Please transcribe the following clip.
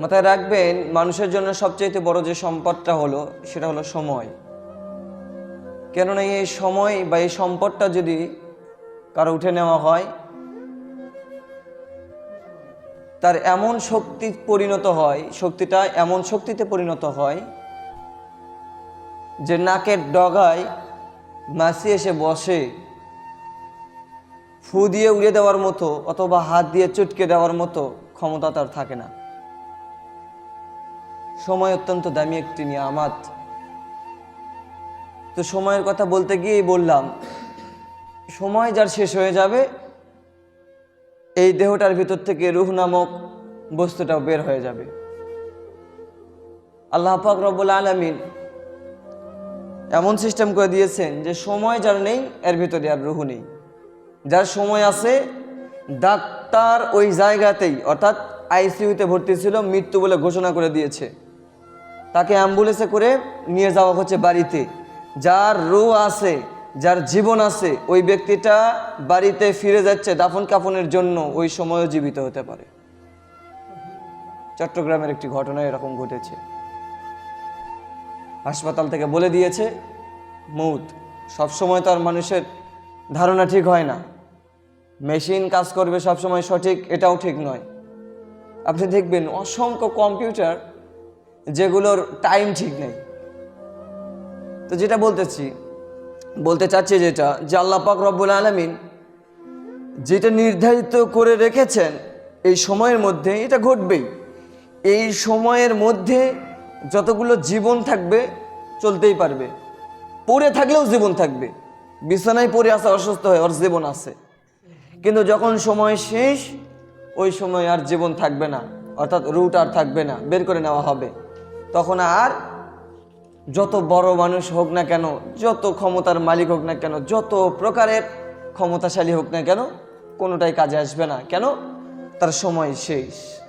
মাথায় রাখবেন, মানুষের জন্য সবচেয়ে বড় যে সম্পদটা হলো, সেটা হলো সময়। কেননা এই সময় বা এই সম্পদটা যদি কারও উঠে নেওয়া হয়, তার এমন শক্তি পরিণত হয়, শক্তিটা এমন শক্তিতে পরিণত হয়, যে নাকের ডগায় মাসি এসে বসে, ফু দিয়ে উড়িয়ে দেওয়ার মতো অথবা হাত দিয়ে চুটকে দেওয়ার মতো ক্ষমতা তার থাকে না। সময় অত্যন্ত দামি একটি নিয়ামাত। তো সময়ের কথা বলতে গিয়েই বললাম, সময় যার শেষ হয়ে যাবে, এই দেহটার ভিতর থেকে রুহ নামক বস্তুটাও বের হয়ে যাবে। আল্লাহ পাক রব্বুল আলমিন এমন সিস্টেম করে দিয়েছেন যে সময় যার নেই, এর ভিতরে আর রুহু নেই। যার সময় আছে, ডাক্তার ওই জায়গাতেই, অর্থাৎ আইসিইউতে ভর্তি ছিল, মৃত্যু বলে ঘোষণা করে দিয়েছে। তাকে অ্যাম্বুলেন্সে করে নিয়ে যাওয়া হচ্ছে বাড়িতে। যার রু আছে, যার জীবন আছে, ওই ব্যক্তিটা বাড়িতে ফিরে যাচ্ছে দাফন কাফনের জন্য, ওই সময়ও জীবিত হতে পারে। চট্টগ্রামের একটি ঘটনা এরকম ঘটেছে। হাসপাতাল থেকে বলে দিয়েছে, মৌত, সবসময় তো আর মানুষের ধারণা ঠিক হয় না। মেশিন কাজ করবে সবসময় সঠিক, এটাও ঠিক নয়। আপনি দেখবেন অসংখ্য কম্পিউটার যেগুলোর টাইম ঠিক নেই। তো যেটা বলতেছি, বলতে চাচ্ছি যেটা, যে আল্লাহ পাক রব্বুল আলমিন যেটা নির্ধারিত করে রেখেছেন এই সময়ের মধ্যে, এটা ঘটবেই। এই সময়ের মধ্যে যতগুলো জীবন থাকবে, চলতেই পারবে। পড়ে থাকলেও জীবন থাকবে। বিছানায় পড়ে আসে অসুস্থ হয়ে ওর জীবন আছে। কিন্তু যখন সময় শেষ, ওই সময় আর জীবন থাকবে না। অর্থাৎ রুট আর থাকবে না। বের করে নেওয়া হবে। তখন আর যত বড় মানুষ হোক না কেন, যত ক্ষমতার মালিক হোক না কেন, যত প্রকারের ক্ষমতাশালী হোক না কেন, কোনোটাই কাজে আসবে না। কেন? তার সময় শেষ।